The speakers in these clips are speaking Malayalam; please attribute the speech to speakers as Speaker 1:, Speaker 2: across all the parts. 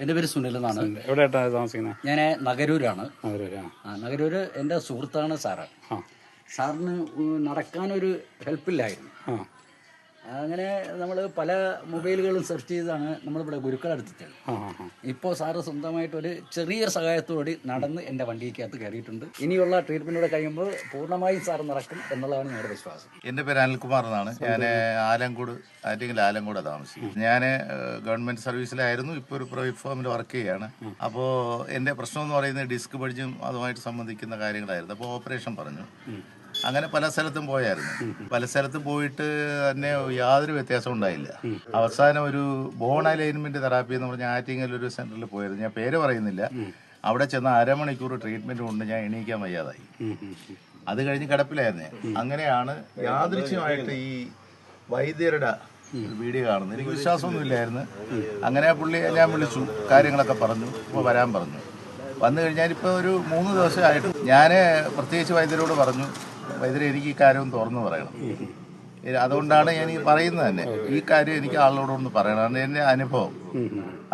Speaker 1: എന്റെ പേര് സുനിൽ എന്നാണ്.
Speaker 2: എവിടെയായിട്ടാണ് താമസിക്കുന്നത്?
Speaker 1: ഞാൻ നഗരൂരാണ്. നഗരൂര് എന്റെ സുഹൃത്താണ് സാറ്.
Speaker 2: ആ.
Speaker 1: സാറിന് നടക്കാനൊരു ഹെൽപ്പില്ലായിരുന്നു
Speaker 2: ആ.
Speaker 1: അങ്ങനെ നമ്മൾ പല മൊബൈലുകളും സെർച്ച് ചെയ്താണ് നമ്മളിവിടെ ഗുരുക്കളെടുത്തിട്ട്
Speaker 2: ആ ആ ആ.
Speaker 1: ഇപ്പോൾ സാറ് സ്വന്തമായിട്ടൊരു ചെറിയ സഹായത്തോടെ നടന്ന് എന്റെ വണ്ടിക്കകത്ത് കയറിയിട്ടുണ്ട്. ഇനിയുള്ള ട്രീറ്റ്മെന്റോടെ കഴിയുമ്പോൾ പൂർണമായും സാറ് നടക്കും എന്നുള്ളതാണ് ഞങ്ങളുടെ വിശ്വാസം.
Speaker 3: എന്റെ പേര് അനിൽകുമാർ എന്നാണ്. ഞാൻ ആലങ്കോട് ആറ്റിങ്ങൽ ആലങ്കോട് താമസിക്കും ഞാൻ ഗവൺമെന്റ് സർവീസിലായിരുന്നു. ഇപ്പോൾ ഒരു പ്രൈവറ്റ് ഫോമിൽ വർക്ക് ചെയ്യുകയാണ് അപ്പോൾ എന്റെ പ്രശ്നം എന്ന് പറയുന്നത് ഡിസ്ക് പഠിച്ചും അതുമായിട്ട് സംബന്ധിക്കുന്ന കാര്യങ്ങളായിരുന്നു. അപ്പോൾ ഓപ്പറേഷൻ പറഞ്ഞു. അങ്ങനെ പല സ്ഥലത്തും പോയായിരുന്നു. പല സ്ഥലത്തും പോയിട്ട് തന്നെ യാതൊരു വ്യത്യാസവും ഉണ്ടായില്ല. അവസാനം ഒരു ബോൺ അലൈൻമെന്റ് തെറാപ്പി എന്ന് പറഞ്ഞ ആറ്റിങ്ങൽ ഒരു സെന്ററിൽ പോയിരുന്നു. ഞാൻ പേര് പറയുന്നില്ല. അവിടെ ചെന്ന് അരമണിക്കൂർ ട്രീറ്റ്മെന്റ് കൊണ്ട് ഞാൻ എണീക്കാൻ വയ്യാതായി. അത് കഴിഞ്ഞ് കിടപ്പിലായിരുന്നേ. അങ്ങനെയാണ് യാദൃശ്യമായിട്ട് ഈ വൈദ്യരുടെ വീഡിയോ കാണുന്നത്. എനിക്ക് വിശ്വാസമൊന്നുമില്ലായിരുന്നു അങ്ങനെ പുള്ളി ഞാൻ വിളിച്ചു. കാര്യങ്ങളൊക്കെ പറഞ്ഞു. ഇപ്പൊ വരാൻ പറഞ്ഞു. വന്നു കഴിഞ്ഞാൽ ഇപ്പൊ ഒരു മൂന്ന് ദിവസമായിട്ട് ഞാൻ പ്രത്യേകിച്ച് വൈദ്യരോട് പറഞ്ഞു. വൈദ്യരെ എനിക്ക് ഈ കാര്യം തുറന്നു പറയണം. അതുകൊണ്ടാണ് ഞാൻ ഈ പറയുന്നത് തന്നെ. ഈ കാര്യം എനിക്ക് ആളോടൊന്ന് പറയണം. കാരണം എന്റെ അനുഭവം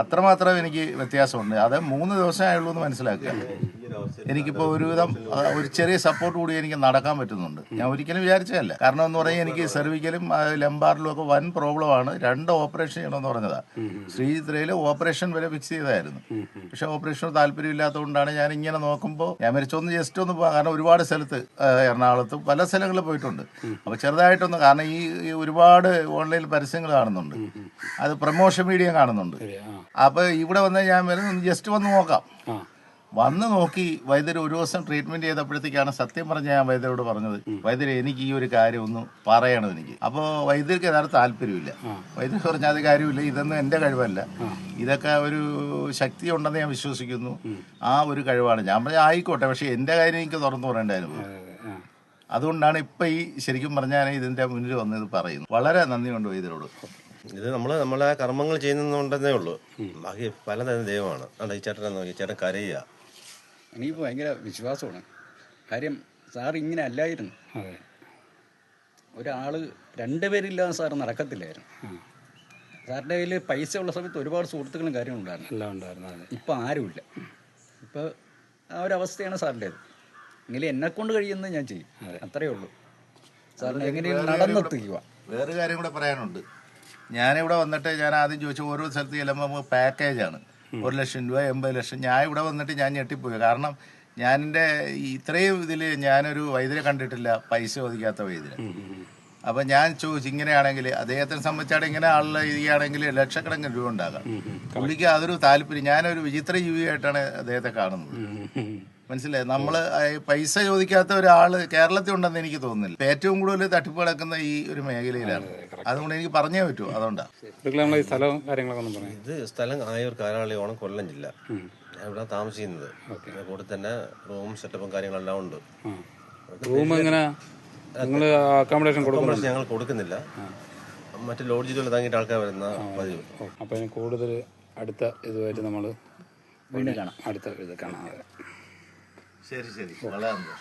Speaker 3: അത്രമാത്രം എനിക്ക് വ്യത്യാസമുണ്ട്. അത് മൂന്ന് ദിവസമായുള്ളൂ എന്ന് മനസ്സിലാക്കുക. എനിക്കിപ്പോൾ ഒരുവിധം ഒരു ചെറിയ സപ്പോർട്ട് കൂടി എനിക്ക് നടക്കാൻ പറ്റുന്നുണ്ട്. ഞാൻ ഒരിക്കലും വിചാരിച്ചതല്ല. കാരണം എന്ന് പറഞ്ഞാൽ എനിക്ക് സെർവിക്കലും ലംബാറിലും ഒക്കെ വൻ പ്രോബ്ലമാണ് രണ്ട് ഓപ്പറേഷൻ ചെയ്യണമെന്ന് പറഞ്ഞതാ. ശ്രീചിത്രയിൽ ഓപ്പറേഷൻ വരെ ഫിക്സ് ചെയ്തായിരുന്നു. പക്ഷെ ഓപ്പറേഷന് താല്പര്യമില്ലാത്തതുകൊണ്ടാണ് ഞാൻ ഇങ്ങനെ നോക്കുമ്പോൾ ഞാൻ മരിച്ചൊന്ന് ജസ്റ്റ് ഒന്ന് പോകാം കാരണം ഒരുപാട് സ്ഥലത്ത് എറണാകുളത്തും പല സ്ഥലങ്ങളിൽ പോയിട്ടുണ്ട്. അപ്പോൾ ചെറുതായിട്ടൊന്ന് കാരണം ഈ ഒരുപാട് ഓൺലൈൻ പരസ്യങ്ങൾ കാണുന്നുണ്ട്. അത് പ്രമോഷൻ മീഡിയ കാണുന്നുണ്ട്.
Speaker 2: അപ്പൊ
Speaker 3: അപ്പോൾ ഇവിടെ വന്ന് ഞാൻ വരുന്ന ജസ്റ്റ് വന്ന് നോക്കാം. വന്ന് നോക്കി വൈദ്യർ ഒരു ദിവസം ട്രീറ്റ്മെന്റ് ചെയ്തപ്പോഴത്തേക്കാണ് സത്യം പറഞ്ഞ ഞാൻ വൈദ്യരോട് പറഞ്ഞത്. വൈദ്യരെ എനിക്ക് ഈ ഒരു കാര്യം ഒന്ന് പറയണം എനിക്ക്. അപ്പോൾ വൈദ്യർക്ക് യഥാർത്ഥ താല്പര്യമില്ല. വൈദ്യർ പറഞ്ഞ അത് കാര്യമില്ല. ഇതൊന്നും എന്റെ കഴിവല്ല. ഇതൊക്കെ ഒരു ശക്തി ഉണ്ടെന്ന് ഞാൻ വിശ്വസിക്കുന്നു. ആ ഒരു കഴിവാണ്. ഞാൻ പറഞ്ഞാൽ ആയിക്കോട്ടെ. പക്ഷെ എന്റെ കാര്യം എനിക്ക് തുറന്നു പറയേണ്ടായിരുന്നു. അതുകൊണ്ടാണ് ഇപ്പൊ ഈ ശരിക്കും പറഞ്ഞാൽ ഇതിന്റെ മുന്നിൽ വന്നത് പറയുന്നു വളരെ നന്ദിയുണ്ട് വൈദ്യരോട്.
Speaker 4: ഇത് നമ്മൾ നമ്മളെ കർമ്മങ്ങൾ ചെയ്യുന്നുണ്ടെന്നേ ഉള്ളൂ. ബാക്കി പലതരം ദൈവമാണ്. അല്ല ഈ ചേട്ടനെ നോക്കി. ചേട്ടൻ കരയുക.
Speaker 1: എനിക്കിപ്പോൾ ഭയങ്കര വിശ്വാസമാണ്. കാര്യം സാർ ഇങ്ങനെ അല്ലായിരുന്നു.
Speaker 2: അതെ.
Speaker 1: ഒരാൾ രണ്ടുപേരില്ലാതെ സാർ നടക്കത്തില്ലായിരുന്നു. സാറിന്റെ കയ്യിൽ പൈസ ഉള്ള സമയത്ത് ഒരുപാട് സുഹൃത്തുക്കളും കാര്യങ്ങളും ഉണ്ടായിരുന്നു.
Speaker 2: എല്ലാം ഉണ്ടായിരുന്നു അതെ.
Speaker 1: ഇപ്പം ആരുമില്ല. ഇപ്പോൾ ആ ഒരു അവസ്ഥയാണ് സാറിന്റേത് എങ്കിലും എന്നെ കൊണ്ട് കഴിയുന്നത് ഞാൻ ചെയ്യും. അത്രയേ ഉള്ളൂ. സാറിന് എങ്ങനെയും നടന്നെത്തിക്കുക.
Speaker 3: വേറെ കാര്യം കൂടെ പറയാനുണ്ട്. ഞാനിവിടെ വന്നിട്ട് ഞാൻ ആദ്യം ചോദിച്ചു ഓരോ സ്ഥലത്ത് ചെല്ലുമ്പോൾ പാക്കേജാണ്. ഒരു ലക്ഷം രൂപ എൺപത് ലക്ഷം. ഞാൻ ഇവിടെ വന്നിട്ട് ഞാൻ ഞെട്ടിപ്പോയി. കാരണം ഞാൻ എന്റെ ഇത്രയും ഇതിൽ ഞാനൊരു വൈദ്യരെ കണ്ടിട്ടില്ല പൈസ ഒതുക്കാത്ത വൈദ്യരെ. അപ്പം ഞാൻ ചോദിച്ചു ഇങ്ങനെയാണെങ്കിൽ അദ്ദേഹത്തിനെ സംബന്ധിച്ചാണ് ഇങ്ങനെ ആളുടെ ഇരിക്കുകയാണെങ്കിൽ ലക്ഷക്കണക്കിന് രൂപ ഉണ്ടാകാം. പുള്ളിക്ക് അതൊരു താല്പര്യം ഞാനൊരു വിചിത്ര ജീവിയായിട്ടാണ് അദ്ദേഹത്തെ കാണുന്നത്. മനസ്സിലായി? നമ്മൾ പൈസ ചോദിക്കാത്ത ഒരാൾ കേരളത്തിൽ ഉണ്ടെന്ന് എനിക്ക് തോന്നുന്നില്ല. ഏറ്റവും കൂടുതൽ തട്ടിപ്പ് കിടക്കുന്ന ഈ ഒരു മേഖലയിലാണ്. അതുകൊണ്ട് എനിക്ക് പറഞ്ഞേ പറ്റൂ അതുകൊണ്ടാണ്
Speaker 2: ഈ സ്ഥലവും കാര്യങ്ങളൊക്കെ ഒന്ന് പറയാം.
Speaker 4: ഇത് സ്ഥലം ആയൂർ കാരാളി ഓണം കൊല്ലം ജില്ല. ഞാൻ ഇവിടെ താമസിക്കുന്നത്? കൂടെ തന്നെ റൂം സെറ്റപ്പും കാര്യങ്ങളെല്ലാം ഉണ്ട്.
Speaker 2: റൂം എങ്ങനെ? നിങ്ങൾ അക്കോമഡേഷൻ കൊടുക്കുന്നു
Speaker 4: ഞങ്ങൾ കൊടുക്കുന്നില്ല. മറ്റു ലോഡ്ജിൽ തങ്ങിയിട്ട് ആൾക്കാർ വരുന്ന പതിവ്.
Speaker 2: അപ്പോൾ ഇനി കൂടുതൽ അടുത്ത ഇതുമായിട്ട് നമ്മൾ
Speaker 1: വീണ്ടും കാണാം.
Speaker 2: അടുത്ത ഇത് കാണാം.
Speaker 3: Seri seri. Valandos.